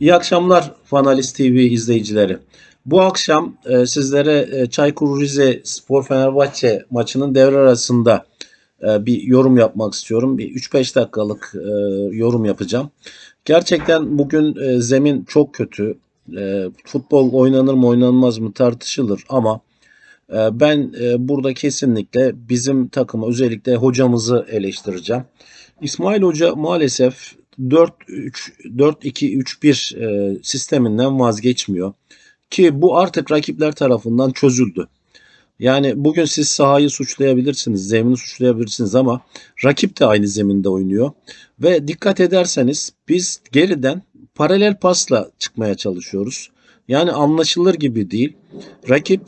İyi akşamlar Fanalist TV izleyicileri. Bu akşam e, sizlere e, Çaykur Rize Spor Fenerbahçe maçının devre arasında e, bir yorum yapmak istiyorum. Bir 3-5 dakikalık e, yorum yapacağım. Gerçekten bugün e, zemin çok kötü. E, futbol oynanır mı oynanmaz mı tartışılır ama e, ben e, burada kesinlikle bizim takımı özellikle hocamızı eleştireceğim. İsmail Hoca maalesef 4-2-3-1 e, sisteminden vazgeçmiyor. Ki bu artık rakipler tarafından çözüldü. Yani bugün siz sahayı suçlayabilirsiniz, zemini suçlayabilirsiniz ama rakip de aynı zeminde oynuyor. Ve dikkat ederseniz biz geriden paralel pasla çıkmaya çalışıyoruz. Yani anlaşılır gibi değil. Rakip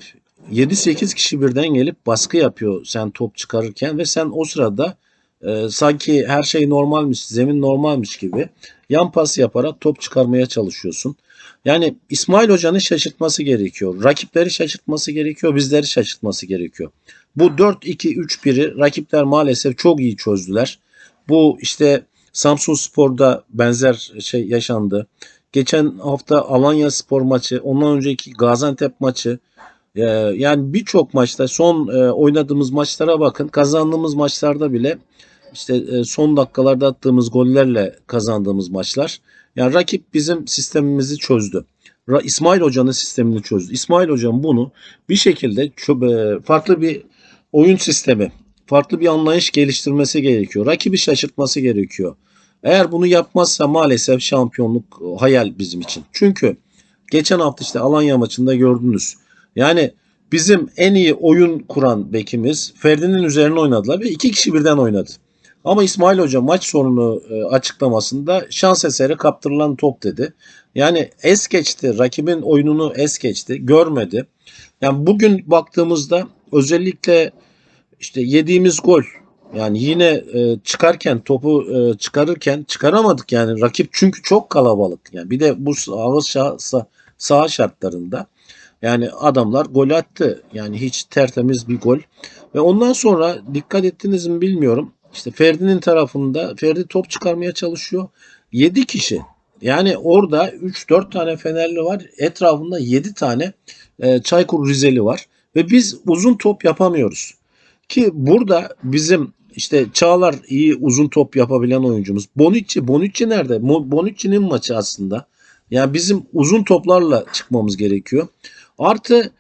7-8 kişi birden gelip baskı yapıyor sen top çıkarırken ve sen o sırada e, sanki her şey normalmiş, zemin normalmiş gibi yan pas yaparak top çıkarmaya çalışıyorsun. Yani İsmail Hoca'nın şaşırtması gerekiyor. Rakipleri şaşırtması gerekiyor, bizleri şaşırtması gerekiyor. Bu 4-2-3-1'i rakipler maalesef çok iyi çözdüler. Bu işte Samsun Spor'da benzer şey yaşandı. Geçen hafta Alanya Spor maçı, ondan önceki Gaziantep maçı, ee, yani birçok maçta son e, oynadığımız maçlara bakın. Kazandığımız maçlarda bile işte e, son dakikalarda attığımız gollerle kazandığımız maçlar. Yani rakip bizim sistemimizi çözdü. İsmail Hoca'nın sistemini çözdü. İsmail Hocam bunu bir şekilde e, farklı bir oyun sistemi, farklı bir anlayış geliştirmesi gerekiyor. Rakibi şaşırtması gerekiyor. Eğer bunu yapmazsa maalesef şampiyonluk e, hayal bizim için. Çünkü geçen hafta işte Alanya maçında gördünüz. Yani bizim en iyi oyun kuran bekimiz Ferdi'nin üzerine oynadılar ve iki kişi birden oynadı. Ama İsmail Hoca maç sonunu e, açıklamasında şans eseri kaptırılan top dedi. Yani es geçti. Rakibin oyununu es geçti. Görmedi. Yani bugün baktığımızda özellikle işte yediğimiz gol yani yine e, çıkarken topu e, çıkarırken çıkaramadık yani rakip çünkü çok kalabalık. Yani bir de bu ağır saha, saha şartlarında yani adamlar gol attı. Yani hiç tertemiz bir gol. Ve ondan sonra dikkat ettiniz mi bilmiyorum. İşte Ferdi'nin tarafında Ferdi top çıkarmaya çalışıyor. 7 kişi. Yani orada 3-4 tane Fenerli var. Etrafında 7 tane e, Çaykur Rizeli var. Ve biz uzun top yapamıyoruz. Ki burada bizim işte Çağlar iyi uzun top yapabilen oyuncumuz. Bonucci, Bonucci nerede? Bonucci'nin maçı aslında. Yani bizim uzun toplarla çıkmamız gerekiyor. Artı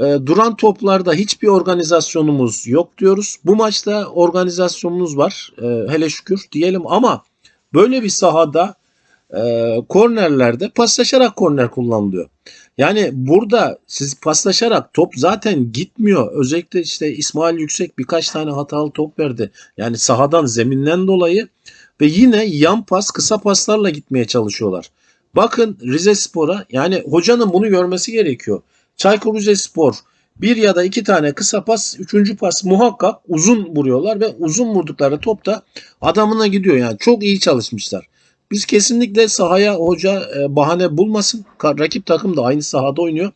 e, duran toplarda hiçbir organizasyonumuz yok diyoruz. Bu maçta organizasyonumuz var. E, hele şükür diyelim ama böyle bir sahada e, kornerlerde paslaşarak korner kullanılıyor. Yani burada siz paslaşarak top zaten gitmiyor. Özellikle işte İsmail Yüksek birkaç tane hatalı top verdi. Yani sahadan zeminden dolayı ve yine yan pas kısa paslarla gitmeye çalışıyorlar. Bakın Rize Spor'a yani hocanın bunu görmesi gerekiyor. Çaykur Rizespor bir ya da iki tane kısa pas, üçüncü pas muhakkak uzun vuruyorlar ve uzun vurdukları top da adamına gidiyor. Yani çok iyi çalışmışlar. Biz kesinlikle sahaya hoca e, bahane bulmasın. Rakip takım da aynı sahada oynuyor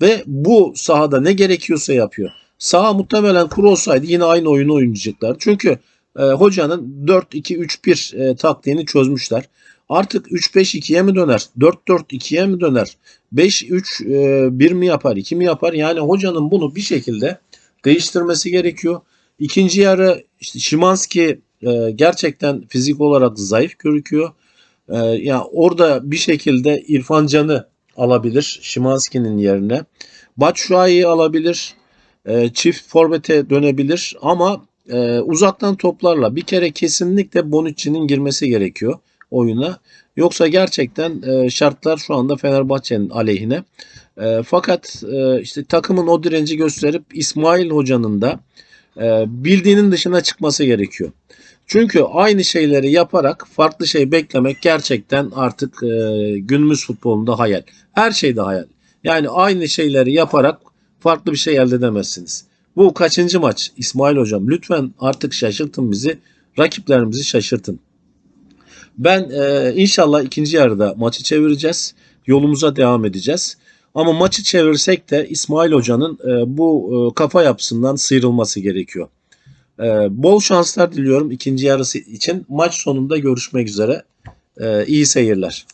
ve bu sahada ne gerekiyorsa yapıyor. Saha muhtemelen kuru olsaydı yine aynı oyunu oynayacaklar. Çünkü e, hocanın 4-2-3-1 e, taktiğini çözmüşler. Artık 3-5-2'ye mi döner? 4-4-2'ye mi döner? 5-3-1 e, mi yapar? 2 mi yapar? Yani hocanın bunu bir şekilde değiştirmesi gerekiyor. İkinci yarı işte Şimanski e, gerçekten fizik olarak zayıf gözüküyor. E, ya yani orada bir şekilde İrfan Can'ı alabilir Şimanski'nin yerine. Batshuayi'yi alabilir. Çift forvete dönebilir ama uzaktan toplarla bir kere kesinlikle Bonucci'nin girmesi gerekiyor oyuna. Yoksa gerçekten e, şartlar şu anda Fenerbahçe'nin aleyhine. E, fakat e, işte takımın o direnci gösterip İsmail Hoca'nın da e, bildiğinin dışına çıkması gerekiyor. Çünkü aynı şeyleri yaparak farklı şey beklemek gerçekten artık e, günümüz futbolunda hayal. Her şeyde hayal. Yani aynı şeyleri yaparak farklı bir şey elde edemezsiniz. Bu kaçıncı maç İsmail Hocam? Lütfen artık şaşırtın bizi. Rakiplerimizi şaşırtın. Ben e, inşallah ikinci yarıda maçı çevireceğiz. Yolumuza devam edeceğiz. Ama maçı çevirsek de İsmail Hoca'nın e, bu e, kafa yapısından sıyrılması gerekiyor. E, bol şanslar diliyorum ikinci yarısı için. Maç sonunda görüşmek üzere. E, iyi seyirler.